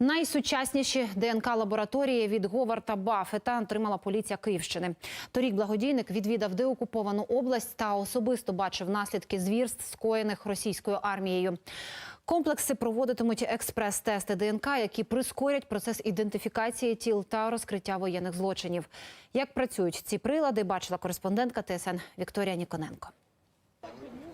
Найсучасніші ДНК лабораторії від Говарта Баффета отримала поліція Київщини. Торік благодійник відвідав деокуповану область та особисто бачив наслідки звірств, скоєних російською армією. Комплекси проводитимуть експрес-тести ДНК, які прискорять процес ідентифікації тіл та розкриття воєнних злочинів. Як працюють ці прилади, бачила кореспондентка ТСН Вікторія Ніконенко.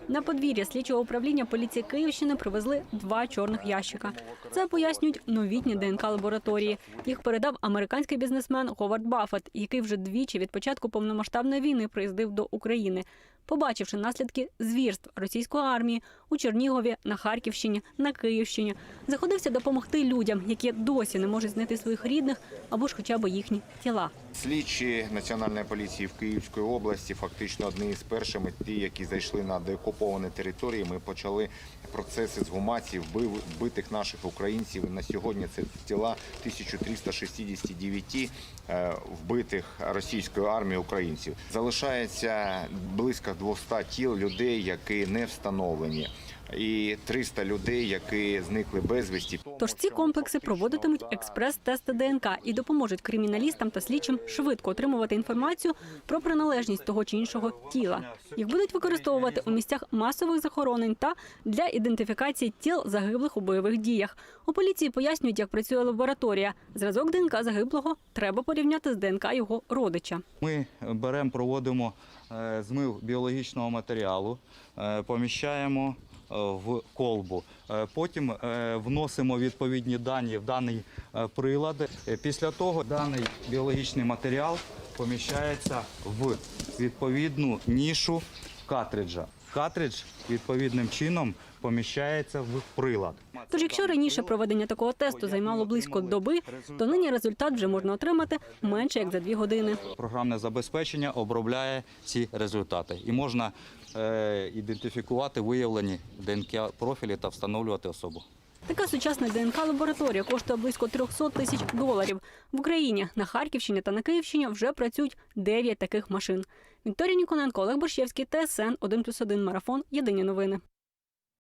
На подвір'я слідчого управління поліції Київщини привезли два чорних ящика. Це пояснюють новітні ДНК лабораторії. Їх передав американський бізнесмен Говард Баффет, який вже двічі від початку повномасштабної війни приїздив до України. Побачивши наслідки звірств російської армії у Чернігові, на Харківщині, на Київщині, заходився допомогти людям, які досі не можуть знайти своїх рідних або ж хоча б їхні тіла. Слідчі Національної поліції в Київській області фактично одні з першими, ті, які зайшли на деокуповані території. Ми почали процеси з гумації вбив- вбитих наших українців. На сьогодні це тіла 1369 е, вбитих російською армією українців. Залишається близько 200 тіл людей, які не встановлені. І 300 людей, які зникли безвісті. Тож ці комплекси проводитимуть експрес-тести ДНК і допоможуть криміналістам та слідчим швидко отримувати інформацію про приналежність того чи іншого тіла. Їх будуть використовувати у місцях масових захоронень та для ідентифікації тіл загиблих у бойових діях. У поліції пояснюють, як працює лабораторія. Зразок ДНК загиблого треба порівняти з ДНК його родича. Ми беремо, проводимо е, змив біологічного матеріалу, е, поміщаємо в колбу. Е, Потім е, вносимо відповідні дані в даний е, прилад. Е, Після того даний біологічний матеріал поміщається в відповідну нішу картриджа. Картридж відповідним чином поміщається в прилад. Тож, якщо раніше проведення такого тесту займало близько доби, то нині результат вже можна отримати менше як за дві години. Програмне забезпечення обробляє ці результати і можна е, ідентифікувати виявлені ДНК профілі та встановлювати особу. Така сучасна ДНК-лабораторія коштує близько 300 тисяч доларів. В Україні на Харківщині та на Київщині вже працюють 9 таких машин. Вікторія Ніконенко, Олег Борщевський, ТСН 1+,1 Марафон. Єдині новини.